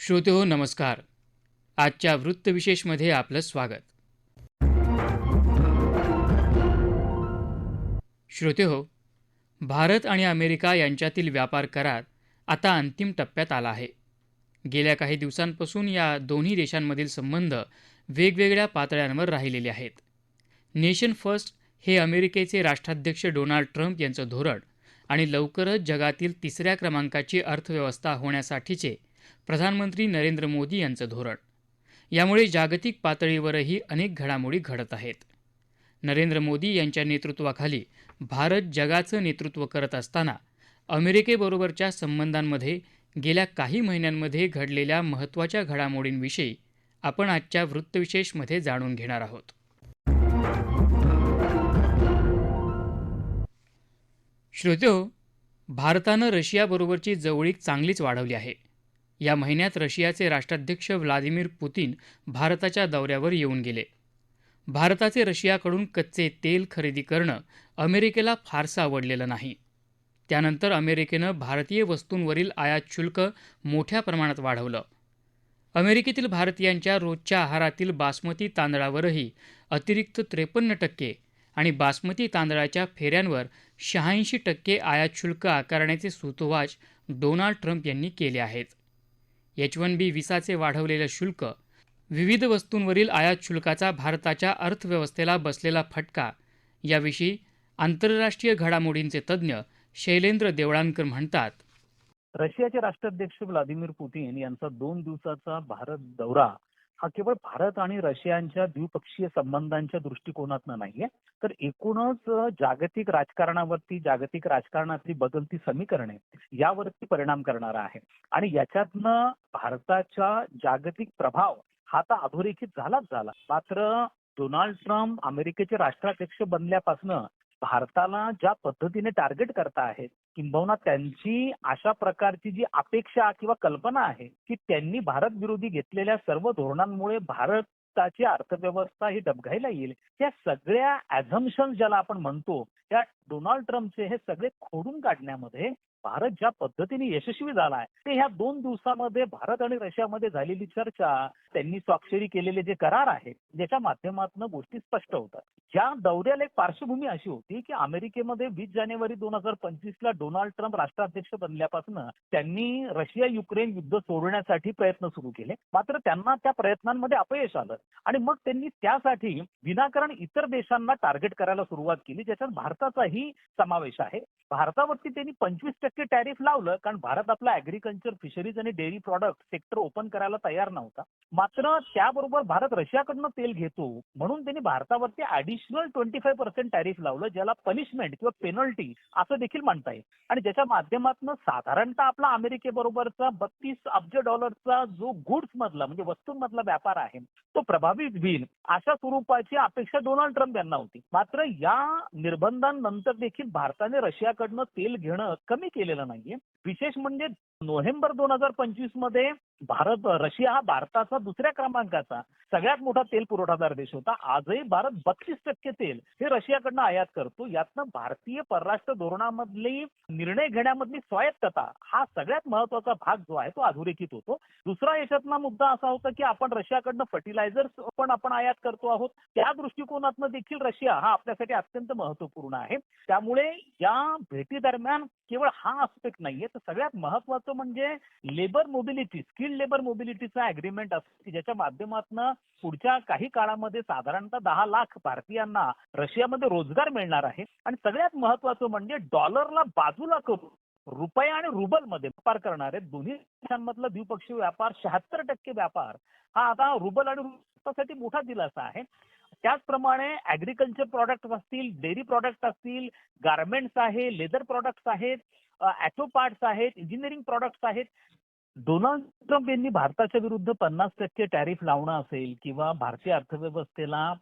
श्रोते हो नमस्कार. आजच्या वृत्तविशेषमध्ये आपलं स्वागत. श्रोते हो भारत आणि अमेरिका यांच्यातील व्यापार करार आता अंतिम टप्प्यात आला आहे. गेल्या काही दिवसांपासून या दोन्ही देशांमधील संबंध वेगवेगळ्या पातळ्यांवर राहिलेले आहेत. नेशन फर्स्ट हे अमेरिकेचे राष्ट्राध्यक्ष डोनाल्ड ट्रम्प यांचं धोरण आणि लवकरच जगातील तिसऱ्या क्रमांकाची अर्थव्यवस्था होण्यासाठीचे प्रधानमंत्री नरेंद्र मोदी यांचं धोरण. यामुळे जागतिक पातळीवरही अनेक घडामोडी घडत आहेत. नरेंद्र मोदी यांच्या नेतृत्वाखाली भारत जगाचं नेतृत्व करत असताना अमेरिकेबरोबरच्या संबंधांमध्ये गेल्या काही महिन्यांमध्ये घडलेल्या महत्त्वाच्या घडामोडींविषयी आपण आजच्या वृत्तविशेषमध्ये जाणून घेणार आहोत. श्रोत्यो हो, भारतानं रशियाबरोबरची जवळीक चांगलीच वाढवली आहे. या महिन्यात रशियाचे राष्ट्राध्यक्ष व्लादिमीर पुतीन भारताच्या दौऱ्यावर येऊन गेले. भारताचे रशियाकडून कच्चे तेल खरेदी करणं अमेरिकेला फारसं आवडलेलं नाही. त्यानंतर अमेरिकेनं भारतीय वस्तूंवरील आयात शुल्क मोठ्या प्रमाणात वाढवलं. अमेरिकेतील भारतीयांच्या रोजच्या आहारातील बासमती तांदळावरही अतिरिक्त त्रेपन्न टक्के आणि बासमती तांदळाच्या फेऱ्यांवर शहाऐंशी टक्के आयात शुल्क आकारण्याचे सूतोवाच डोनाल्ड ट्रम्प यांनी केले आहेत. एच वन बी विसाचे वाढवलेलं शुल्क विविध वस्तूंवरील आयात शुल्काचा भारताच्या अर्थव्यवस्थेला बसलेला फटका. याविषयी आंतरराष्ट्रीय घडामोडींचे तज्ज्ञ शैलेंद्र देवळांकर म्हणतात. रशियाचे राष्ट्राध्यक्ष व्लादिमीर पुतीन यांचा दोन दिवसाचा भारत दौरा हा केवळ भारत आणि रशियांच्या द्विपक्षीय संबंधांच्या दृष्टिकोनातनं नाहीये. तर एकूणच जागतिक राजकारणावरती जागतिक राजकारणातली बदलती समीकरणे यावरती परिणाम करणारा आहे. आणि याच्यातनं भारताचा जागतिक प्रभाव हा तर अधोरेखित झालाच झाला. मात्र डोनाल्ड ट्रम्प अमेरिकेचे राष्ट्राध्यक्ष बनल्यापासून भारताला ज्या पद्धतीने टार्गेट करता आहेत किंबहुना त्यांची अशा प्रकारची जी अपेक्षा किंवा कल्पना आहे की त्यांनी भारत विरोधी घेतलेल्या सर्व धोरणांमुळे भारताची अर्थव्यवस्था ही डबघाईला येईल या सगळ्या ऍझम्पन्स ज्याला आपण म्हणतो त्या डोनाल्ड ट्रम्पचे हे सगळे खोडून काढण्यामध्ये भारत ज्या पद्धतीने यशस्वी झाला आहे ते ह्या दोन दिवसामध्ये भारत आणि रशियामध्ये झालेली चर्चा त्यांनी स्वाक्षरी केलेले जे करार आहेत ज्याच्या माध्यमातून गोष्टी स्पष्ट होतात. ज्या दौऱ्याला एक पार्श्वभूमी अशी होती की अमेरिकेमध्ये वीस जानेवारी दोन हजार पंचवीसला डोनाल्ड ट्रम्प राष्ट्राध्यक्ष बनल्यापासून त्यांनी रशिया युक्रेन युद्ध सोडण्यासाठी प्रयत्न सुरू केले. मात्र त्यांना त्या प्रयत्नांमध्ये अपयश आलं आणि मग त्यांनी त्यासाठी विनाकारण इतर देशांना टार्गेट करायला सुरुवात केली ज्याच्यात भारताचाही समावेश आहे. भारतावरती त्यांनी पंचवीस टक्के टॅरिफ लावलं कारण भारत आपला अॅग्रिकल्चर फिशरीज आणि डेअरी प्रॉडक्ट सेक्टर ओपन करायला तयार नव्हता. मात्र त्याबरोबर भारत रशियाकडनं तेल घेतो म्हणून त्यांनी भारतावरती additional twenty five percent tariff लावलं ज्याला पनिशमेंट किंवा पेनल्टी असं देखील म्हणता येईल. आणि ज्याच्या माध्यमातून साधारणतः आपला अमेरिकेबरोबरचा बत्तीस अब्ज डॉलरचा जो गुड्स मधला म्हणजे वस्तूंमधला व्यापार आहे तो प्रभावित होईल अशा स्वरूपाची अपेक्षा डोनाल्ड ट्रम्प यांना होती. मात्र या निर्बंधांनंतर देखील भारताने रशियाकडनं तेल घेणं कमी केलेलं नाहीये. विशेष म्हणजे नोव्हेंबर दोन हजार पंचवीसमध्ये भारत रशिया हा भारताचा दुसऱ्या क्रमांकाचा सगळ्यात मोठा तेल पुरवठादार देश होता. आजही भारत बत्तीस टक्के तेल हे रशियाकडनं आयात करतो. यातनं भारतीय परराष्ट्र धोरणामधली निर्णय घेण्यामधली स्वायत्तता हा सगळ्यात महत्त्वाचा भाग जो आहे तो अधोरेखित होतो. दुसरा याच्यातला मुद्दा असा होता की आपण रशियाकडनं फर्टिलायझर्स पण आपण आयात करतो आहोत. त्या दृष्टिकोनातनं देखील रशिया हा आपल्यासाठी अत्यंत महत्त्वपूर्ण आहे. त्यामुळे या भेटी दरम्यान केवळ हा आस्पेक्ट नाहीये तर सगळ्यात महत्वाचं म्हणजे लेबर मोबिलिटी स्किल लेबर मोबिलिटीचा अग्रीमेंट असतो की ज्याच्या माध्यमातून पुढच्या काही काळामध्ये साधारणतः दहा लाख भारतीयांना रशियामध्ये रोजगार मिळणार आहे. आणि सगळ्यात महत्वाचं म्हणजे डॉलरला बाजूला करून रुपया आणि रुबलमध्ये व्यापार करणारे दोन्ही देशांमधला द्विपक्षीय व्यापार शहात्तर टक्के व्यापार हा आता रुबल आणि रुपयासाठी मोठा दिलासा आहे. त्याचप्रमाणे ऍग्रिकल्चर प्रॉडक्ट असतील डेअरी प्रॉडक्ट असतील गार्मेंट्स आहे लेदर प्रॉडक्ट्स आहेत ऍटो पार्ट्स आहेत इंजिनिअरिंग प्रॉडक्ट्स आहेत. डोनाल्ड ट्रम्प यांनी भारताच्या विरुद्ध पन्नास टक्के टॅरिफ लावणं असेल किंवा भारतीय अर्थव्यवस्थेला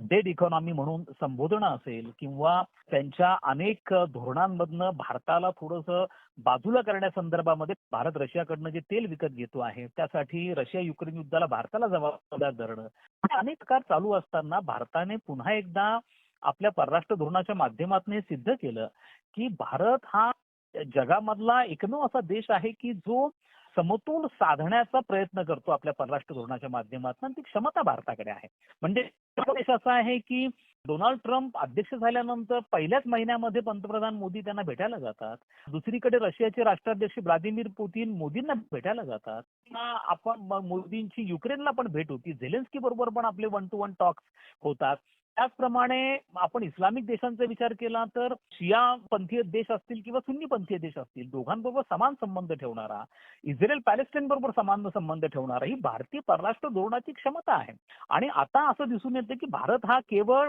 डेड इकॉनॉमी म्हणून संबोधणं असेल किंवा त्यांच्या अनेक धोरणांमधनं भारताला थोडंसं बाजूला करण्यासंदर्भामध्ये भारत रशियाकडनं जे तेल विकत घेतो आहे त्यासाठी रशिया युक्रेन युद्धाला भारताला जबाबदार धरणं. म्हणजे अनेक प्रकार चालू असताना भारताने पुन्हा एकदा आपल्या परराष्ट्र धोरणाच्या माध्यमातून हे सिद्ध केलं की भारत हा जगामधला एकमेव असा देश आहे की जो समतोल साधण्याचा प्रयत्न करतो आपल्या परराष्ट्र धोरणाच्या माध्यमातून. ती क्षमता भारताकडे आहे. म्हणजे देश असा आहे की डोनाल्ड ट्रम्प अध्यक्ष झाल्यानंतर पहिल्याच महिन्यामध्ये पंतप्रधान मोदी त्यांना भेटायला जातात. दुसरीकडे रशियाचे राष्ट्राध्यक्ष व्लादिमीर पुतीन मोदींना भेटायला जातात. आपण मोदींची युक्रेनला पण भेट होती. झेलेन्स्की बरोबर पण आपले वन टू वन टॉक्स होतात. त्याचप्रमाणे आपण इस्लामिक देशांचा विचार केला तर शिया पंथीय देश असतील किंवा सुन्नी पंथीय देश असतील दोघांबरोबर समान संबंध ठेवणारा इस्रायल पॅलेस्टाईन बरोबर समान संबंध ठेवणारा ही भारतीय परराष्ट्र धोरणाची क्षमता आहे. आणि आता असं दिसून येतं की भारत हा केवळ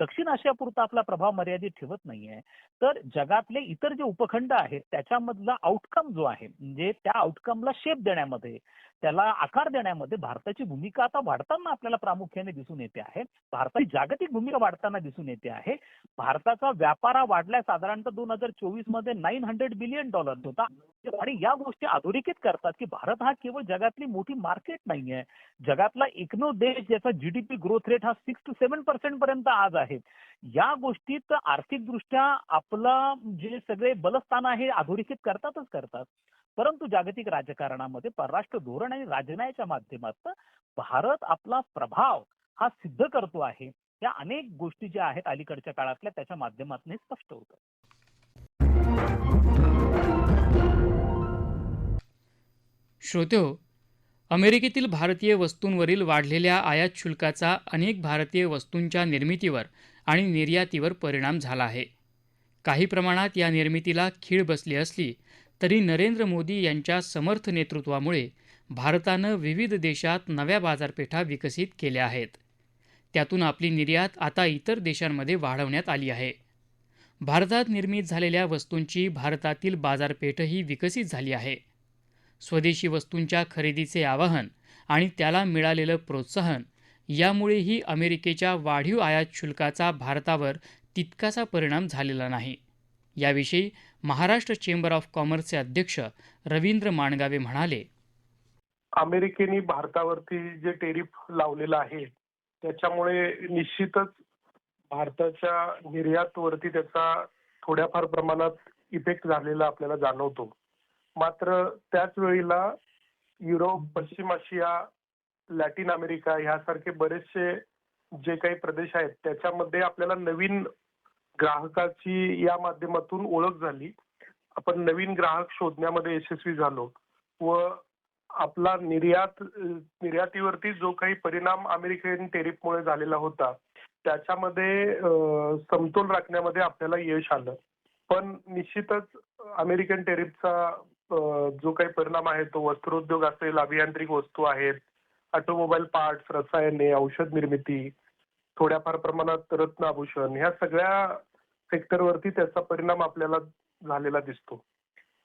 दक्षिण आशियापुरता आपला प्रभाव मर्यादित ठेवत नाहीये. तर जगातले इतर जे उपखंड आहेत त्याच्यामधला आउटकम जो आहे म्हणजे त्या आउटकमला शेप देण्यामध्ये त्याला आकार देण्यामध्ये भारताची भूमिका आता वाढताना आपल्याला प्रामुख्याने दिसून येते आहे. भारताची जागतिक भूमिका वाढताना दिसून येते आहे. भारताचा व्यापार हा वाढलाय साधारणतः दोन हजार चोवीसमध्ये नाईन हंड्रेड बिलियन डॉलर होता. आणि या गोष्टी अधोरेखित करतात की भारत हा केवळ जगातली मोठी मार्केट नाहीये जगातला एकमेव देश ज्याचा जीडीपी ग्रोथ रेट हा सिक्स टू सेव्हन पर्सेंट पर्यंत आज आहे. या गोष्टीत आर्थिकदृष्ट्या आपला जे सगळे बलस्थान आहे अधोरेखित करतातच करतात. परंतु जागतिक राजकारणामध्ये परराष्ट्र धोरण आणि राजनयाच्या माध्यमातून भारत आपला प्रभाव हा सिद्ध करतो आहे. या अनेक गोष्टी ज्या आहेत अलीकडच्या काळातल्या त्याच्या माध्यमातून स्पष्ट होतं. श्रोत्यो हो, अमेरिकेतील भारतीय वस्तूंवरील वाढलेल्या आयात शुल्काचा अनेक भारतीय वस्तूंच्या निर्मितीवर आणि निर्यातीवर परिणाम झाला आहे. काही प्रमाणात या निर्मितीला खीळ बसली असली तरी नरेंद्र मोदी यांच्या समर्थ नेतृत्वामुळे भारतानं विविध देशात नव्या बाजारपेठा विकसित केल्या आहेत. त्यातून आपली निर्यात आता इतर देशांमध्ये वाढवण्यात आली आहे. भारतात निर्मित झालेल्या वस्तूंची भारतातील बाजारपेठही विकसित झाली आहे. स्वदेशी वस्तूंच्या खरेदीचे आवाहन आणि त्याला मिळालेलं प्रोत्साहन यामुळेही अमेरिकेच्या वाढीव आयात शुल्काचा भारतावर तितकासा परिणाम झालेला नाही. याविषयी महाराष्ट्र चेंबर ऑफ कॉमर्सचे अध्यक्ष रवींद्र माणगावे म्हणाले अमेरिकेने भारतावरती जे टेरिफ लावलेलं आहे त्याच्यामुळे निश्चितच भारताच्या निर्यातवरती त्याचा थोड्याफार प्रमाणात इफेक्ट झालेला आपल्याला जाणवतो. मात्र त्याच वेळेला युरोप पश्चिम आशिया लॅटिन अमेरिका ह्यासारखे बरेचसे जे काही प्रदेश आहेत त्याच्यामध्ये आपल्याला नवीन ग्राहकाची या माध्यमातून ओळख झाली. आपण नवीन ग्राहक शोधण्यामध्ये यशस्वी झालो व आपला निर्यात निर्यातीवरती जो काही परिणाम अमेरिकन टेरिफमुळे झालेला होता त्याच्यामध्ये समतोल राखण्यामध्ये आपल्याला यश आलं. पण निश्चितच अमेरिकन टेरिफचा जो काही परिणाम आहे तो वस्त्रोद्योग असेल अभियांत्रिक वस्तू आहेत ऑटोमोबाईल पार्ट्स रसायने औषध निर्मिती थोड्याफार प्रमाणात रत्नाभूषण ह्या सगळ्या सेक्टरवरती त्याचा परिणाम आपल्याला झालेला दिसतो.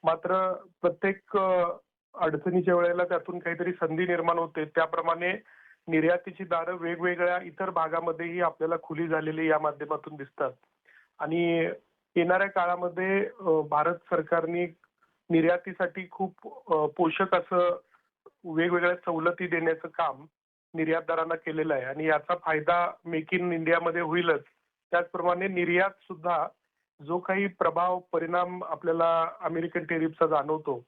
मात्र प्रत्येक अडचणीच्या वेळेला त्यातून काहीतरी संधी निर्माण होते. त्याप्रमाणे निर्यातीची दारं वेगवेगळ्या इतर भागामध्येही आपल्याला खुली झालेली या माध्यमातून दिसतात. आणि येणाऱ्या काळामध्ये भारत सरकारने निर्यातीसाठी खूप पोषक असं वेगवेगळ्या सवलती देण्याचं काम निर्यातदारांना केलेला आहे. आणि याचा फायदा मेक इन इंडियामध्ये होईलच. त्याचप्रमाणे निर्यात सुद्धा जो काही प्रभाव परिणाम आपल्याला अमेरिकन टेरिफचा जाणवतो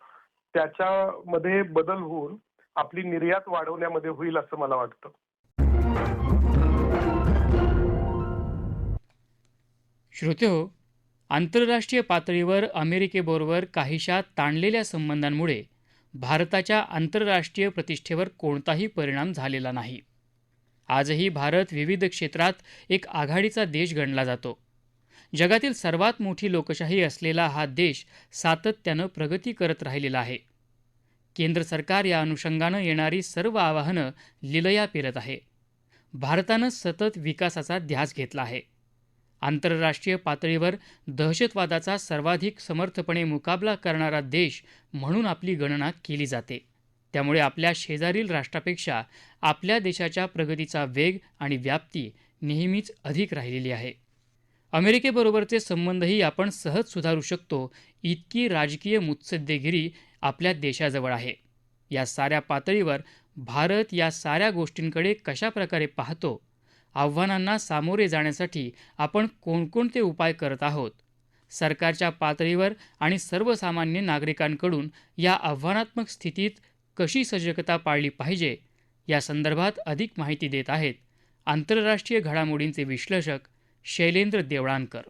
त्याच्यामध्ये बदल होऊन आपली निर्यात वाढवण्यामध्ये होईल असं मला वाटतं. श्रोतेहो आंतरराष्ट्रीय पातळीवर अमेरिकेबरोबर काहीशा ताणलेल्या संबंधांमुळे भारताच्या आंतरराष्ट्रीय प्रतिष्ठेवर कोणताही परिणाम झालेला नाही. आजही भारत विविध क्षेत्रात एक आघाडीचा देश गणला जातो. जगातील सर्वात मोठी लोकशाही असलेला हा देश सातत्यानं प्रगती करत राहिलेला आहे. केंद्र सरकार या अनुषंगानं येणारी सर्व आवाहनं लिलया पेरत आहे. भारतानं सतत विकासाचा ध्यास घेतला आहे. आंतरराष्ट्रीय पातळीवर दहशतवादाचा सर्वाधिक समर्थपणे मुकाबला करणारा देश म्हणून आपली गणना केली जाते. त्यामुळे आपल्या शेजारील राष्ट्रापेक्षा आपल्या देशाच्या प्रगतीचा वेग आणि व्याप्ती नेहमीच अधिक राहिलेली आहे. अमेरिकेबरोबरचे संबंधही आपण सहज सुधारू शकतो इतकी राजकीय मुत्सद्देगिरी आपल्या देशाजवळ आहे. या साऱ्या पातळीवर भारत या साऱ्या गोष्टींकडे कशा प्रकारे पाहतो आव्हानांना सामोरे जाण्यासाठी आपण कोणकोणते उपाय करत आहोत? सरकारच्या पातळीवर आणि सर्वसामान्य नागरिकांकडून या आव्हानात्मक स्थितीत कशी सजगता पाळली पाहिजे? या संदर्भात अधिक माहिती देत आहेत आंतरराष्ट्रीय घडामोडींचे विश्लेषक शैलेंद्र देवळानकर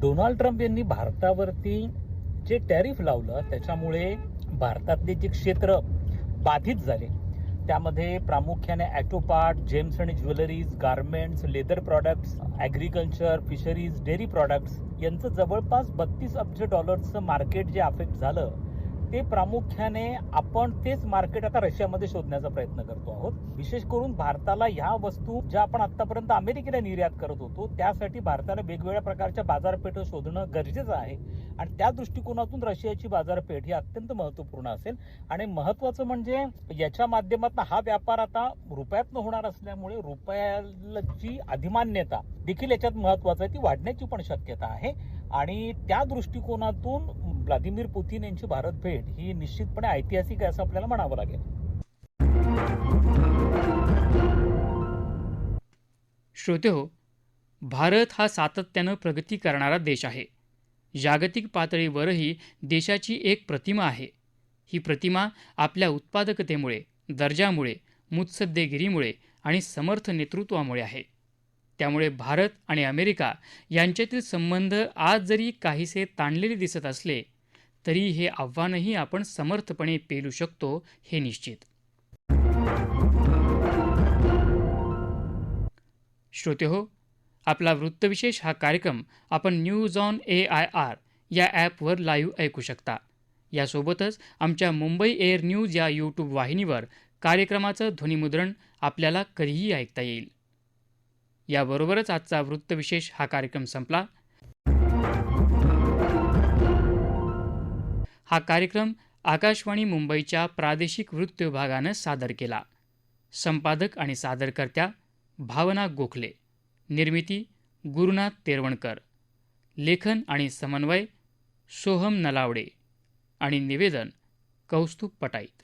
डोनाल्ड ट्रम्प यांनी भारतावरती जे टॅरिफ लावलं त्याच्यामुळे भारतातले जे क्षेत्र बाधित झाले त्यामध्ये प्रामुख्याने ॲटो पार्ट जेम्स आणि jewelleries garments leather products agriculture fisheries dairy products यांचं जवळपास बत्तीस अब्ज डॉलर्सचं मार्केट जे अफेक्ट झालं ते प्रामुख्याने आपण तेच मार्केट आता रशियामध्ये शोधण्याचा प्रयत्न करतो आहोत. विशेष करून भारताला ह्या वस्तू ज्या आपण आतापर्यंत अमेरिकेला निर्यात करत होतो त्यासाठी भारताला वेगवेगळ्या प्रकारच्या बाजारपेठ शोधणं गरजेचं आहे. आणि त्या दृष्टिकोनातून रशियाची बाजारपेठ ही अत्यंत महत्त्वपूर्ण असेल. आणि महत्त्वाचं म्हणजे याच्या माध्यमातून हा व्यापार आता रुपयातनं होणार असल्यामुळे रुपयाची अधिमान्यता देखील याच्यात महत्त्वाचं आहे. ती वाढण्याची पण शक्यता आहे. आणि त्या दृष्टिकोनातून व्लादिमीर पुतीन यांची भारत भेट ही निश्चितपणे ऐतिहासिक आहे असं आपल्याला म्हणावं लागेल. श्रोते हो भारत हा सातत्यानं प्रगती करणारा देश आहे. जागतिक पातळीवरही देशाची एक प्रतिमा आहे. ही प्रतिमा आपल्या उत्पादकतेमुळे दर्जामुळे मुत्सद्देगिरीमुळे आणि समर्थ नेतृत्वामुळे आहे. त्यामुळे भारत आणि अमेरिका यांच्यातील संबंध आज जरी काहीसे ताणलेले दिसत असले तरी हे आव्हानही आपण समर्थपणे पेलू शकतो हे निश्चित. श्रोते हो आपला वृत्तविशेष हा कार्यक्रम आपण news on A I R या ॲपवर लाईव्ह ऐकू शकता. यासोबतच आमच्या मुंबई एअर न्यूज या यूट्यूब वाहिनीवर कार्यक्रमाचं ध्वनिमुद्रण आपल्याला कधीही ऐकता येईल. याबरोबरच आजचा वृत्तविशेष हा कार्यक्रम संपला. हा कार्यक्रम आकाशवाणी मुंबईच्या प्रादेशिक वृत्त विभागानं सादर केला. संपादक आणि सादरकर्त्या भावना गोखले. निर्मिती गुरुनाथ तेरवणकर. लेखन आणि समन्वय सोहम नलावडे. आणि निवेदन कौस्तुभ पटाईत.